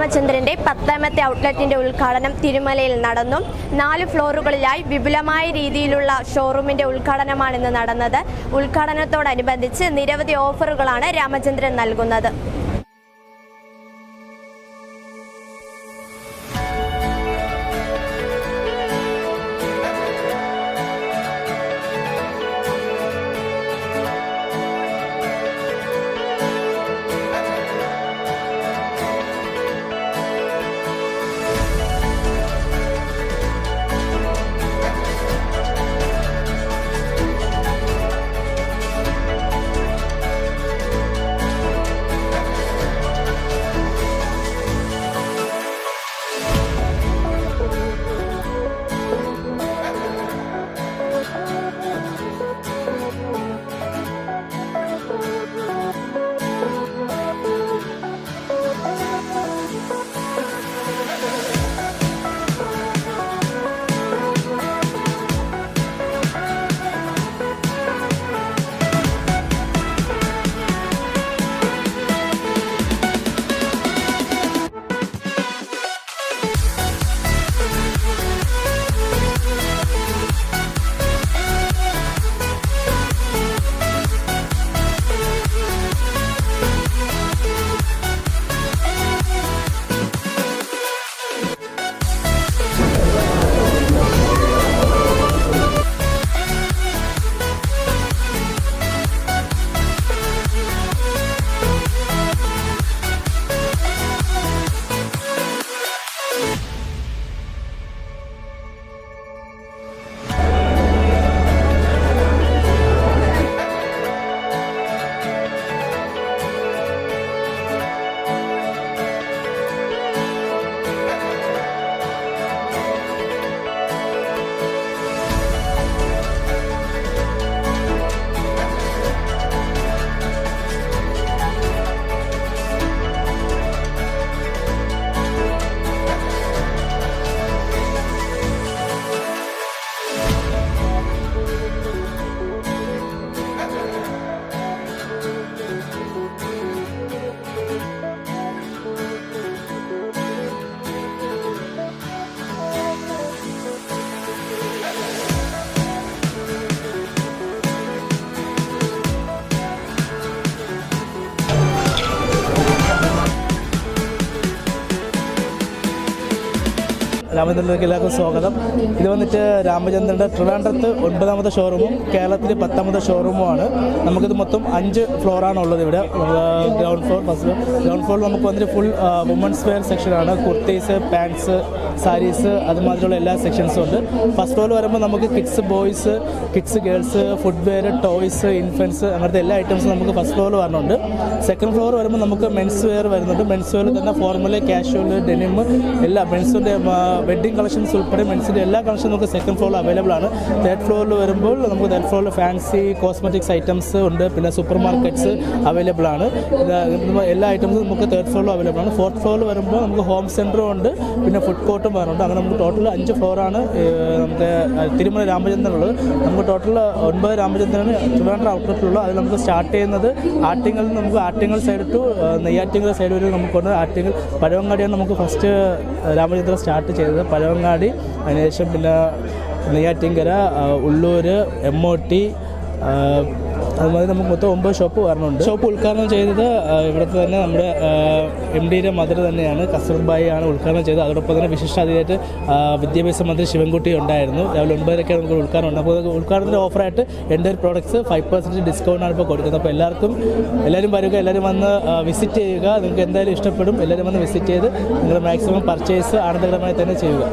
രാമചന്ദ്രന്റെ പത്താമത്തെ ഔട്ട്ലെറ്റിന്റെ ഉദ്ഘാടനം തിരുമലയിൽ നടന്നു. നാല് ഫ്ലോറുകളിലായി വിപുലമായ രീതിയിലുള്ള ഷോറൂമിന്റെ ഉദ്ഘാടനമാണ് ഇന്ന് നടന്നത്. ഉദ്ഘാടനത്തോടനുബന്ധിച്ച് നിരവധി ഓഫറുകളാണ് രാമചന്ദ്രൻ നൽകുന്നത്. രാമചന്ദ്രനിലേക്ക് എല്ലാവർക്കും സ്വാഗതം. ഇത് വന്നിട്ട് രാമചന്ദ്രന്റെ ട്രിവാൻഡ്രത്ത് ഒൻപതാമത്തെ ഷോറൂമും കേരളത്തിൽ പത്താമത്തെ ഷോറൂമുമാണ് നമുക്കിത് മൊത്തം അഞ്ച് ഫ്ലോറാണ് ഉള്ളത് ഇവിടെ. ഗ്രൗണ്ട് ഫ്ലോർ ഫസ്റ്റ് ഗ്രൗണ്ട് ഫ്ലോറിൽ നമുക്ക് വന്നിട്ട് ഫുൾ വുമൻസ് വെയർ സെക്ഷനാണ് കുർത്തീസ് പാൻസ് സാരീസ് അതുമാതിരിയുള്ള എല്ലാ സെക്ഷൻസും ഉണ്ട്. ഫസ്റ്റ് ഫ്ലോറിൽ വരുമ്പോൾ നമുക്ക് kids boys kids girls footwear toys infants അങ്ങനത്തെ എല്ലാ ഐറ്റംസും നമുക്ക് ഫസ്റ്റ് ഫ്ലോറിൽ വരുന്നുണ്ട് സെക്കൻഡ് ഫ്ലോർ വരുമ്പോൾ നമുക്ക് മെൻസ് വെയർ വരുന്നുണ്ട്. മെൻസ് വെയർ തന്നെ ഫോർമൽ കാഷ്വൽ ഡെനിം എല്ലാ മെൻസിന്റെ വെഡ്ഡിംഗ് കളക്ഷൻസ് ഉൾപ്പെടെ മെൻസിന്റെ എല്ലാ കളക്ഷനും നമുക്ക് സെക്കൻഡ് ഫ്ലോറിൽ അവൈലബിൾ ആണ്. തേർഡ് ഫ്ലോറിൽ വരുമ്പോൾ നമുക്ക് തേർഡ് ഫ്ലോറിൽ ഫാൻസി കോസ്മെറ്റിക്സ് ഐറ്റംസ് ഉണ്ട്. പിന്നെ സൂപ്പർ മാർക്കറ്റ്സ് അവൈലബിൾ ആണ് എല്ലാ ഐറ്റംസും നമുക്ക് തേർഡ് ഫ്ലോറിൽ അവൈലബിൾ ആണ്. ഫോർത്ത് ഫ്ലോറിൽ വരുമ്പോൾ നമുക്ക് ഹോം സെന്ററും ഉണ്ട്. പിന്നെ ഫുഡ് കോർട്ടും വരുന്നുണ്ട് അങ്ങനെ നമുക്ക് ടോട്ടൽ അഞ്ച് ഫ്ലോറാണ് നമുക്ക് തിരുമല രാമചന്ദ്രനുള്ളത് നമുക്ക് ടോട്ടൽ ഒൻപത് രാമചന്ദ്രൻ ട്രിവാൻഡ്രം ഔട്ട്ലെറ്റിലുള്ളത് അതിൽ നമുക്ക് സ്റ്റാർട്ട് ചെയ്യുന്നത് ആറ്റിങ്ങളിൽ നമുക്ക് Attingal side to Neyyattinkara side വരെ നമുക്കുണ്ട് ആറ്റിങ്ങൽ പഴവങ്ങാടിയാണ് നമുക്ക് ഫസ്റ്റ് രാമചന്ദ്രൻ സ്റ്റാർട്ട് ചെയ്തത്. പഴവങ്ങാടി അതിനുശേഷം പിന്നെ Neyyattinkara Ulloor M O T അതുമാതിരി നമുക്ക് മൊത്തം ഒമ്പത് ഷോപ്പ് വരണുണ്ട് ഷോപ്പ് ഉദ്ഘാടനം ചെയ്തത് ഇവിടുത്തെ തന്നെ നമ്മുടെ എം ഡിയുടെ മദർ തന്നെയാണ്. കസർബായി ആണ് ഉദ്ഘാടനം ചെയ്തത്. അതോടൊപ്പം തന്നെ വിശിഷ്ടാതിഥിയായിട്ട് വിദ്യാഭ്യാസ മന്ത്രി ശിവൻകുട്ടി ഉണ്ടായിരുന്നു. രാവിലെ ഒൻപതരയ്ക്ക് നമുക്ക് ഉദ്ഘാടനം ഉണ്ട് അപ്പോൾ ഉദ്ഘാടനത്തിന്റെ ഓഫറായിട്ട് എന്റെ പ്രോഡക്ട്സ് ഫൈവ് പെർസെന്റ് ഡിസ്കൗണ്ടാണ് ഇപ്പോൾ കൊടുക്കുന്നത്. അപ്പോൾ എല്ലാവർക്കും എല്ലാവരും വരിക എല്ലാവരും വന്ന് വിസിറ്റ് ചെയ്യുക. നിങ്ങൾക്ക് എന്തായാലും ഇഷ്ടപ്പെടും. എല്ലാവരും വന്ന് വിസിറ്റ് ചെയ്ത് നിങ്ങൾ മാക്സിമം പർച്ചേസ് ആനന്ദകരമായി തന്നെ ചെയ്യുക.